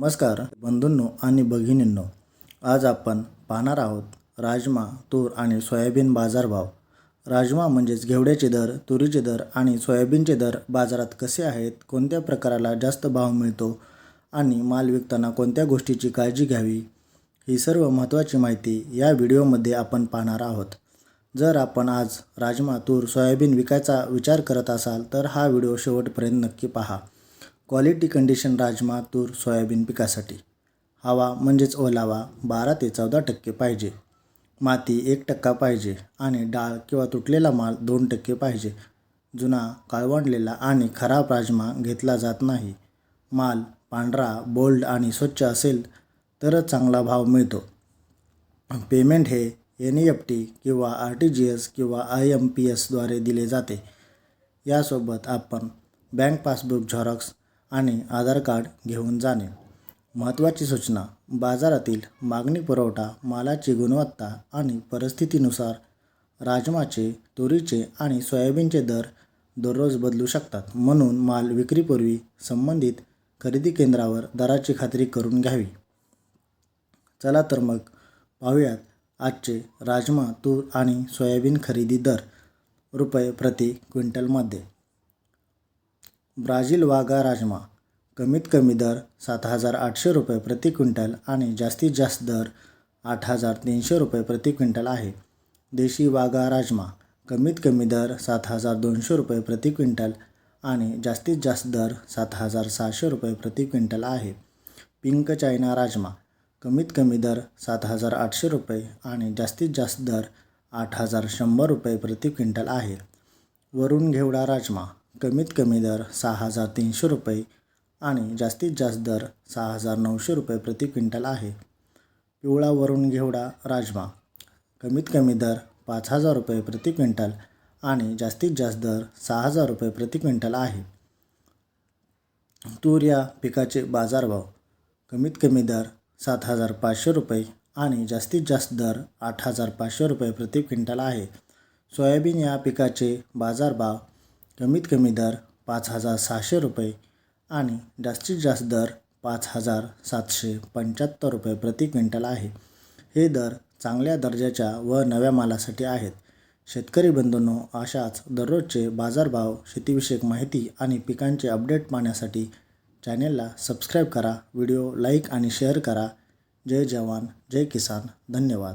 नमस्कार बंधूंनो आणि भगिनींनो. आज आपण पाहणार आहोत राजमा तूर आणि सोयाबीन बाजारभाव राजमा म्हणजेच घेवड्याचे दर तुरीचे दर आणि सोयाबीनचे दर बाजारात कसे आहेत कोणत्या प्रकाराला जास्त भाव मिळतो आणि माल विकताना कोणत्या गोष्टीची काळजी घ्यावी ही सर्व महत्त्वाची माहिती या व्हिडिओमध्ये आपण पाहणार आहोत. जर आपण आज राजमा तूर सोयाबीन विकायचा विचार करत असाल तर हा व्हिडिओ शेवटपर्यंत नक्की पहा. क्वालिटी कंडिशन राजमा तूर सोयाबीन पिकासाठी. हवा म्हणजेच ओलावा बारा ते चौदा टक्के पाहिजे. माती एक टक्का पाहिजे आणि डाळ किंवा तुटलेला माल दोन टक्के पाहिजे. जुना काळवंडलेला आणि खराब राजमा घेतला जात नाही. माल पांढरा बोल्ड आणि स्वच्छ असेल तरच चांगला भाव मिळतो. पेमेंट हे एन ई एफ टी किंवा आर टी जी एस किंवा आय एम पी एसद्वारे दिले जाते. यासोबत आपण बँक पासबुक झेरॉक्स आणि आधार कार्ड घेऊन जाणे. महत्त्वाची सूचना. बाजारातील मागणी पुरवठा मालाची गुणवत्ता आणि परिस्थितीनुसार राजमाचे तुरीचे आणि सोयाबीनचे दर दररोज बदलू शकतात. म्हणून माल विक्रीपूर्वी संबंधित खरेदी केंद्रावर दराची खात्री करून घ्यावी. चला तर मग पाहूयात आजचे राजमा तूर आणि सोयाबीन खरेदी दर. रुपये प्रति क्विंटलमध्ये. ब्राझील वागा राजमा. कमीत कमी दर सात हजार आठशे रुपये प्रति क्विंटल आणि जास्तीत जास्त दर आठ हजार तीनशे रुपये प्रति क्विंटल आहे. देशी वागा राजमा. कमीत कमी दर सात हजार दोनशे रुपये प्रति क्विंटल आणि जास्तीत जास्त दर सात हजार सहाशे रुपये प्रति क्विंटल आहे. Pink China rajma. कमीत कमी दर सात हजार आठशे रुपये आणि जास्तीत जास्त दर आठ हजार शंभर रुपये प्रति क्विंटल आहे. वरुण घेवडा राजमा. कमीत कमी दर सहा हजार तीनशे रुपये आणि जास्तीत जास्त दर सहा हजार नऊशे रुपये प्रति क्विंटल आहे. पिवळा वरून घेवडा राजमा. कमीत कमी दर पाच हजार रुपये प्रति क्विंटल आणि जास्तीत जास्त दर सहा हजार रुपये प्रति क्विंटल आहे. तूर या पिकाचे बाजारभाव. कमीत कमी दर सात हजार पाचशे रुपये आणि जास्तीत जास्त दर आठ हजार पाचशे रुपये प्रति क्विंटल आहे. सोयाबीन या पिकाचे बाजारभाव कमीत कमी दर पाच हजार सहाशे रुपये आणि जास्तीत जास्त दर पाच हजार सातशे पंच्याहत्तर रुपये प्रति क्विंटल आहे. हे दर चांगल्या दर्जाच्या व नव्या मालासाठी आहेत. शेतकरी बंधूंनो अशाच दररोजचे बाजारभाव शेतीविषयक माहिती आणि पिकांचे अपडेट पाहण्यासाठी चॅनेलला सबस्क्राईब करा व्हिडिओ लाईक आणि शेअर करा. जय जवान जय किसान. धन्यवाद.